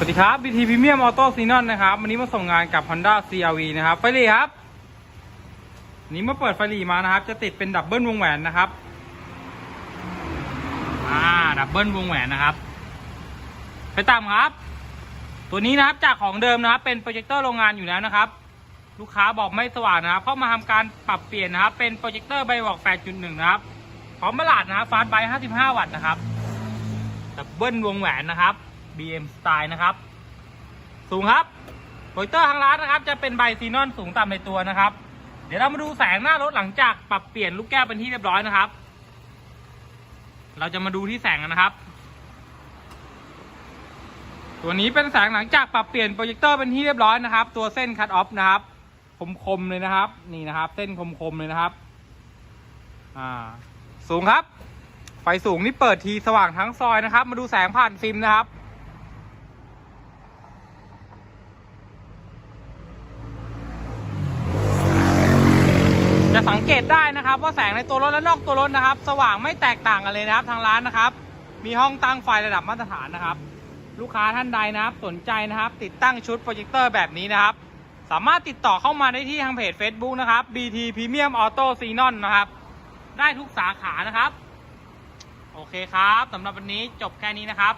สวัสดีครับ BT Premium Auto s e n o n นะครับ วันนี้มาส่งงานกับ Honda CRV นะครับ ไฟหลีครับ นี้เมื่อเปิดไฟหลีมานะครับ จะติดเป็นดับเบิลวงแหวนนะครับ อ่า ดับเบิลวงแหวนนะครับ ไปตามครับ ตัวนี้นะครับจากของเดิมนะครับ เป็นโปรเจคเตอร์โรงงานอยู่แล้วนะครับ ลูกค้าบอกไม่สว่างนะครับ เข้ามาทำการปรับเปลี่ยนนะครับ เป็นโปรเจคเตอร์ไบวอก8.1 นะครับ พร้อมมาลาดนะครับฟาสต์ไบ55 วัตต์นะครับ ดับเบิลวงแหวนนะครับ BM Style นะครับ สูงครับโปรเจคเตอร์ทางร้านนะครับ จะเป็นใบซีนอนสูงต่ำในตัวนะครับ เดี๋ยวเรามาดูแสงหน้ารถหลังจากปรับเปลี่ยนลูกแก้วเป็นที่เรียบร้อยนะครับ เราจะมาดูที่แสงกันนะครับ ตัวนี้เป็นแสงหลังจากปรับเปลี่ยนโปรเจคเตอร์เป็นที่เรียบร้อยนะครับ ตัวเส้นคัตออฟนะครับ คมๆเลยนะครับ นี่นะครับ เส้นคมๆเลยนะครับ อ่า สูงครับไฟสูงนี่เปิดทีสว่างทั้งซอยนะครับ มาดูแสงผ่านฟิล์มนะครับ สังเกตได้นะครับ ว่าแสงในตัวรถและนอกตัวรถนะครับ สว่างไม่แตกต่างกันเลยนะครับ ทางร้านนะครับ มีห้องตั้งไฟระดับมาตรฐานนะครับ ลูกค้าท่านใดนะครับ สนใจนะครับ ติดตั้งชุดโปรเจคเตอร์แบบนี้นะครับ สามารถติดต่อเข้ามาได้ที่ทางเพจ Facebook นะครับ BT Premium Auto Xenon นะครับ ได้ทุกสาขานะครับ โอเคครับสำหรับวันนี้จบแค่นี้นะครับ